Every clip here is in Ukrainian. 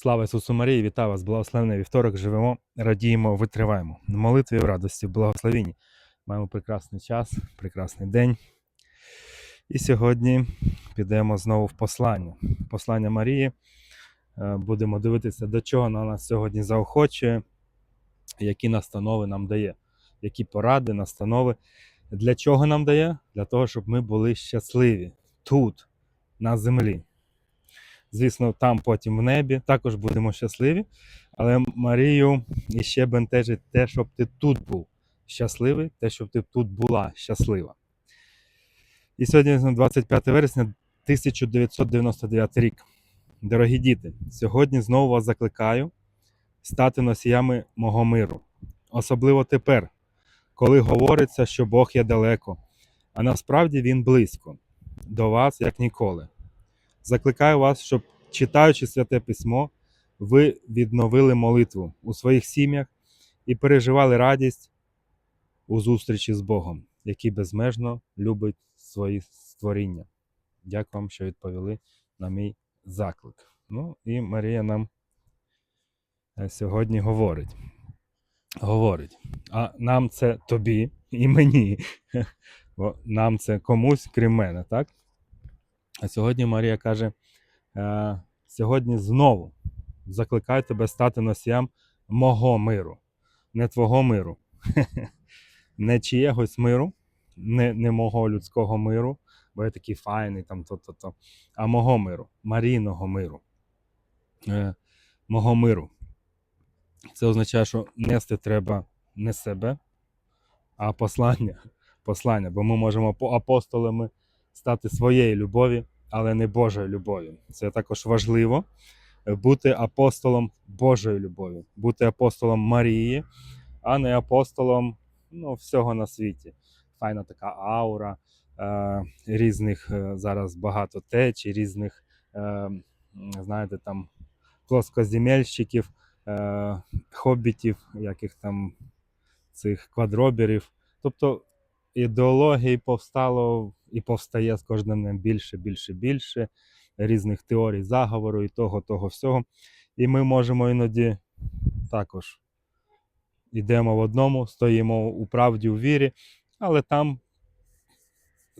Слава Ісусу Марії, вітаю вас, благословений вівторок. Живемо, радіємо, витриваємо. В молитві, в радості, в благословенні. Маємо прекрасний час, прекрасний день. І сьогодні підемо знову в послання. Послання Марії. Е, Будемо дивитися, до чого вона нас сьогодні заохочує, які настанови нам дає, які поради, настанови. Для чого нам дає? Для того, щоб ми були щасливі тут, на землі. Звісно, там потім в небі також будемо щасливі. Але Марію іще бентежить те, щоб ти тут був щасливий, те, щоб ти тут була щаслива. І сьогодні 25 вересня 1999 рік. Дорогі діти, сьогодні знову вас закликаю стати носіями мого миру. Особливо тепер, коли говориться, що Бог є далеко, а насправді Він близько до вас, як ніколи. Закликаю вас, щоб, читаючи святе письмо, ви відновили молитву у своїх сім'ях і переживали радість у зустрічі з Богом, який безмежно любить свої створіння. Дякую вам, що відповіли на мій заклик. Ну і Марія нам е, сьогодні говорить. Говорить, а нам це тобі і мені. Бо Нам це комусь, крім мене, так? А сьогодні Марія каже: е, сьогодні знову закликаю тебе стати носіям мого миру, не твого миру, не чиєгось миру, не, не мого людського миру, бо я такий файний, там то-то-то, а мого миру, Марійного миру. Е, мого миру. Це означає, що нести треба не себе, а послання. послання. Бо ми можемо апостолами стати своєї любові, але не Божої любові. Це також важливо е, бути апостолом Божої любові, бути апостолом Марії, а не апостолом ну, всього на світі. Файна така аура е, різних е, зараз багато течій, різних, е, знаєте, там плоскоземельщиків, е, хобітів, яких там цих квадроберів. Тобто ідеологій повстало і повстає з кожним днем більше, більше, більше різних теорій заговору і того, того всього. І ми можемо іноді також йдемо в одному, стоїмо у правді, у вірі, але там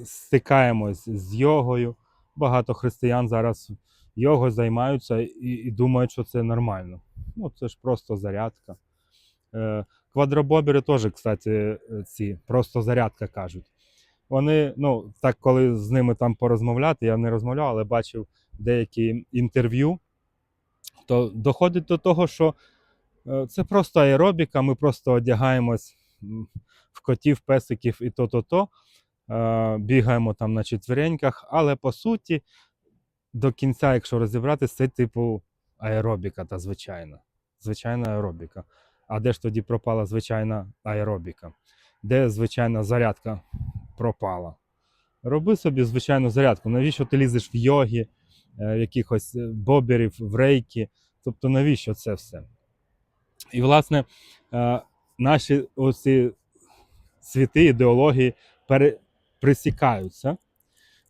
стикаємось з йогою. Багато християн зараз його займаються і, і думають, що це нормально. Ну, це ж просто зарядка. Е, Квадробобери теж, кстати, е, ці просто зарядка кажуть. Вони, ну, так, коли з ними там порозмовляти, я не розмовляв, але бачив деякі інтерв'ю, то доходить до того, що е, це просто аеробіка, ми просто одягаємось в котів, песиків і то-то-то, е, бігаємо там на четвереньках, але по суті, до кінця, якщо розібратися, це типу аеробіка та звичайна. Звичайна аеробіка. А де ж тоді пропала звичайна аеробіка? Де звичайна зарядка пропала? Роби собі звичайну зарядку. Навіщо ти лізеш в йоги, е, в якихось е, боберів, в рейки? Тобто, навіщо це все? І, власне, е, наші оці світи, ідеології присікаються.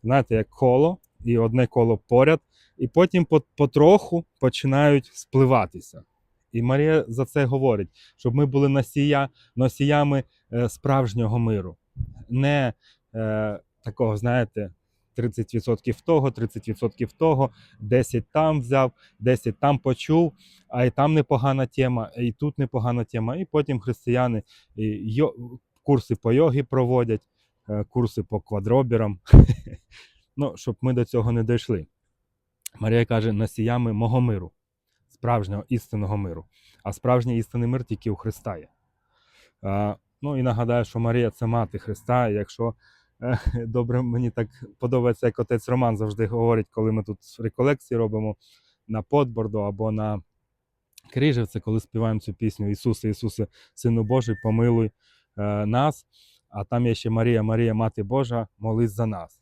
Знаєте, як коло, і одне коло поряд, і потім потроху починають спливатися. І Марія за це говорить, щоб ми були носія, носіями справжнього миру, не е, такого, знаєте, 30% того, 30% того, 10 там взяв, 10 там почув, а і там непогана тема, і тут непогана тема. І потім християни йо, курси по йогі проводять, е, курси по квадробірам. ну, щоб ми до цього не дійшли. Марія каже: носіями мого миру, справжнього істинного миру. А справжній істинний мир тільки у Христа є. Ну і нагадаю, що Марія це мати Христа. І якщо е, добре, мені так подобається, як отець Роман завжди говорить, коли ми тут реколекції робимо на подборду або на Крижівце, коли співаємо цю пісню Ісусе, Ісусе, Сину Божий, помилуй е, нас. А там є ще Марія, Марія, Мати Божа, молись за нас.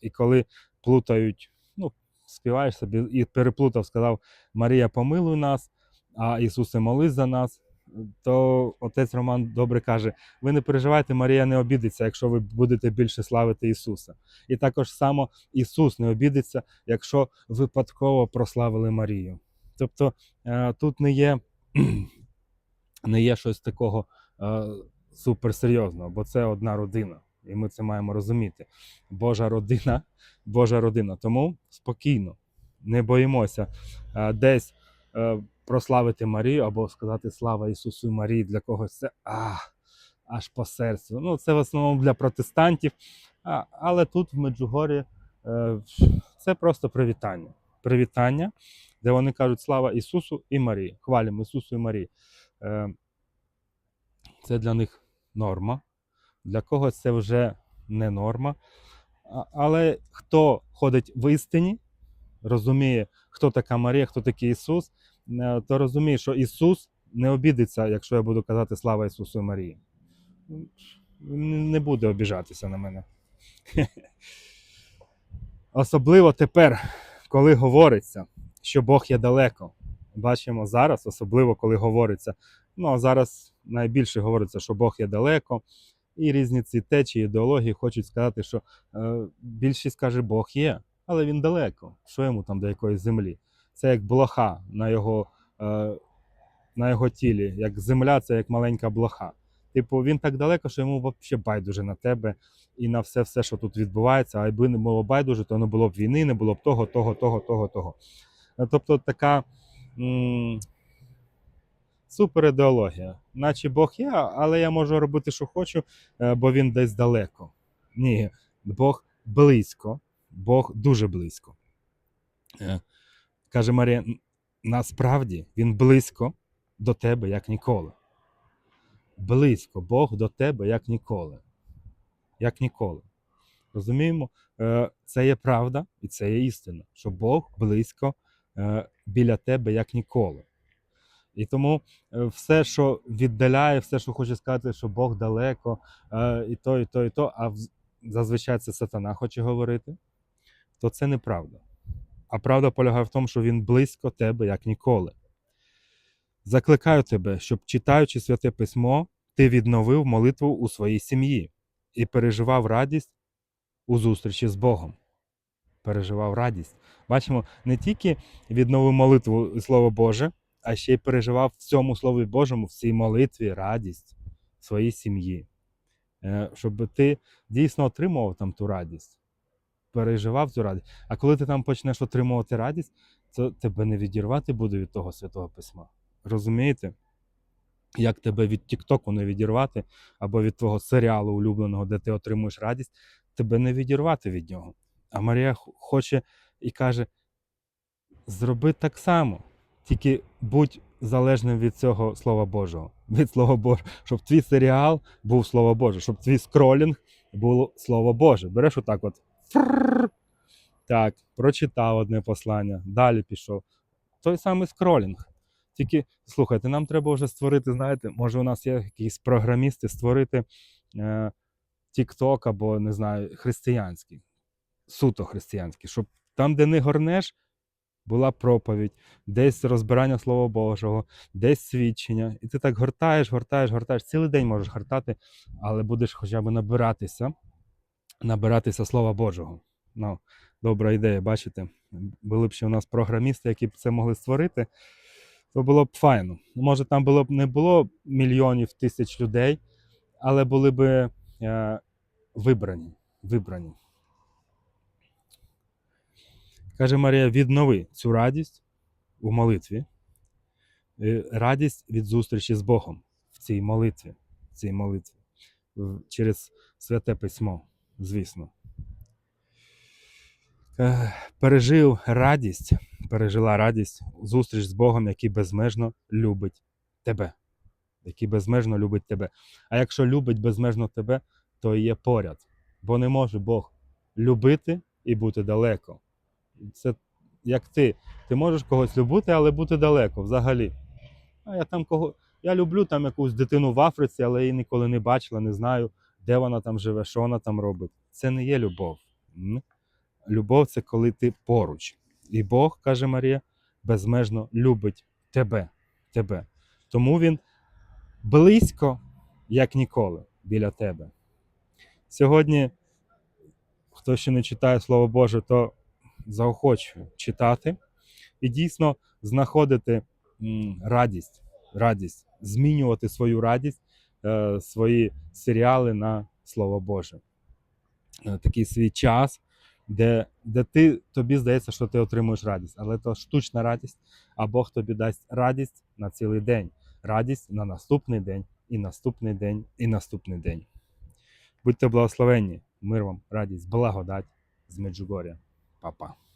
І коли плутають, ну, співаєш собі і переплутав, сказав Марія, помилуй нас, а Ісусе, молись за нас. То отець Роман добре каже: ви не переживайте, Марія не обідеться, якщо ви будете більше славити Ісуса. І також само Ісус не обідеться, якщо випадково прославили Марію. Тобто е, тут не є, не є щось такого е, суперсерйозного, бо це одна родина. І ми це маємо розуміти. Божа родина, Божа родина. Тому спокійно, не боїмося е, десь прославити Марію або сказати слава Ісусу і Марії для когось це а, аж по серцю. Ну, це в основному для протестантів. А, але тут в Меджугорі е, це просто привітання. Привітання, де вони кажуть слава Ісусу і Марії. Хвалимо Ісусу і Марії. Е, це для них норма. Для когось це вже не норма. Але хто ходить в істині, розуміє, хто така Марія, хто такий Ісус, е, то розуміє, що Ісус не обідеться, якщо я буду казати слава Ісусу Марії. Н- Не буде обіжатися на мене. Особливо тепер, коли говориться, що Бог є далеко. Бачимо зараз, особливо коли говориться. Ну а зараз найбільше говориться, що Бог є далеко, і різні ці течії, ідеології хочуть сказати, що е, більшість каже, Бог є, але він далеко. Що йому там до якоїсь землі? Це як блоха на його, е, на його тілі, як земля, це як маленька блоха. Типу, він так далеко, що йому взагалі байдуже на тебе і на все, все, що тут відбувається. А якби не було байдуже, то не було б війни, не було б того, того, того, того, того. Е, Тобто така м- супер. Наче Бог є, але я можу робити, що хочу, е, бо він десь далеко. Ні, Бог близько, Бог дуже близько. Е, Каже Марія, насправді він близько до тебе, як ніколи. Близько Бог до тебе, як ніколи. Як ніколи. Розуміємо? Е, Це є правда і це є істина, що Бог близько е, біля тебе, як ніколи. І тому все, що віддаляє, все, що хоче сказати, що Бог далеко, і то, і то, і то, а зазвичай це сатана хоче говорити, то це неправда. А правда полягає в тому, що він близько тебе, як ніколи. Закликаю тебе, щоб, читаючи святе письмо, ти відновив молитву у своїй сім'ї і переживав радість у зустрічі з Богом. Переживав радість. Бачимо, не тільки відновив молитву і Слово Боже, а ще й переживав в цьому Слові Божому, в цій молитві радість своїй сім'ї. Е, Щоб ти дійсно отримував там ту радість, переживав цю радість. А коли ти там почнеш отримувати радість, то тебе не відірвати буде від того святого письма. Розумієте? Як тебе від Тіктоку не відірвати, або від твого серіалу улюбленого, де ти отримуєш радість, тебе не відірвати від нього. А Марія хоче і каже: зроби так само, тільки будь залежним від цього Слова Божого, від Слова Божого, щоб твій серіал був Слово Боже, щоб твій скролінг було Слово Боже. Береш отак от. Так, прочитав одне послання, далі пішов. Той самий скролінг. Тільки слухайте, нам треба вже створити, знаєте, може, у нас є якісь програмісти, створити е, TikTok або не знаю, християнський, суто християнський, щоб там, де не горнеш, була проповідь, десь розбирання Слова Божого, десь свідчення. І ти так гортаєш, гортаєш, гортаєш. Цілий день можеш гортати, але будеш хоча б набиратися, набиратися Слова Божого. Ну, добра ідея, бачите? Були б ще у нас програмісти, які б це могли створити, то було б файно. Може, там було б не було мільйонів тисяч людей, але були б е, вибрані. вибрані. Каже Марія, віднови цю радість у молитві, е, радість від зустрічі з Богом в цій молитві, в цій молитві через святе письмо, звісно. Е, Пережив радість, пережила радість, зустріч з Богом, який безмежно любить тебе. Який безмежно любить тебе. А якщо любить безмежно тебе, то і є поряд. Бо не може Бог любити і бути далеко. Це як ти. Ти можеш когось любити, але бути далеко взагалі. А я там кого. Я люблю там якусь дитину в Африці, але її ніколи не бачила, не знаю, де вона там живе, що вона там робить. Це не є любов. Любов це коли ти поруч. І Бог, каже Марія, безмежно любить тебе. тебе. Тому він близько, як ніколи, біля тебе. Сьогодні, хто ще не читає Слово Боже, то заохочую читати, і дійсно знаходити радість, радість, змінювати свою радість, е, свої серіали на Слово Боже. Е, Такий свій час, де, де ти, тобі здається, що ти отримуєш радість, але то штучна радість, а Бог тобі дасть радість на цілий день, радість на наступний день, і наступний день, і наступний день. Будьте благословенні, мир вам, радість, благодать з Меджугоря. Па-па.